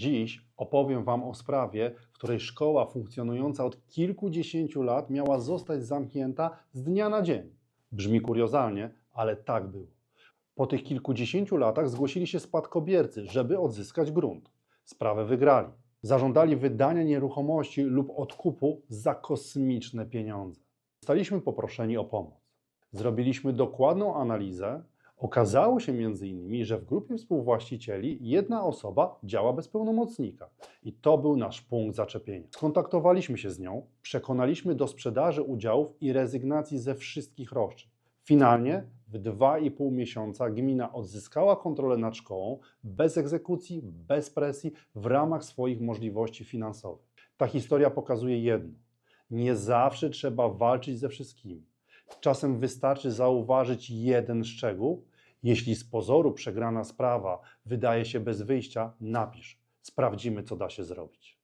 Dziś opowiem Wam o sprawie, w której szkoła funkcjonująca od kilkudziesięciu lat miała zostać zamknięta z dnia na dzień. Brzmi kuriozalnie, ale tak było. Po tych kilkudziesięciu latach zgłosili się spadkobiercy, żeby odzyskać grunt. Sprawę wygrali. Zażądali wydania nieruchomości lub odkupu za kosmiczne pieniądze. Zostaliśmy poproszeni o pomoc. Zrobiliśmy dokładną analizę. Okazało się m.in., że w grupie współwłaścicieli jedna osoba działa bez pełnomocnika. I to był nasz punkt zaczepienia. Skontaktowaliśmy się z nią, przekonaliśmy do sprzedaży udziałów i rezygnacji ze wszystkich roszczeń. Finalnie w 2,5 miesiąca gmina odzyskała kontrolę nad szkołą bez egzekucji, bez presji, w ramach swoich możliwości finansowych. Ta historia pokazuje jedno: nie zawsze trzeba walczyć ze wszystkimi. Czasem wystarczy zauważyć jeden szczegół. Jeśli z pozoru przegrana sprawa wydaje się bez wyjścia, napisz. Sprawdzimy, co da się zrobić.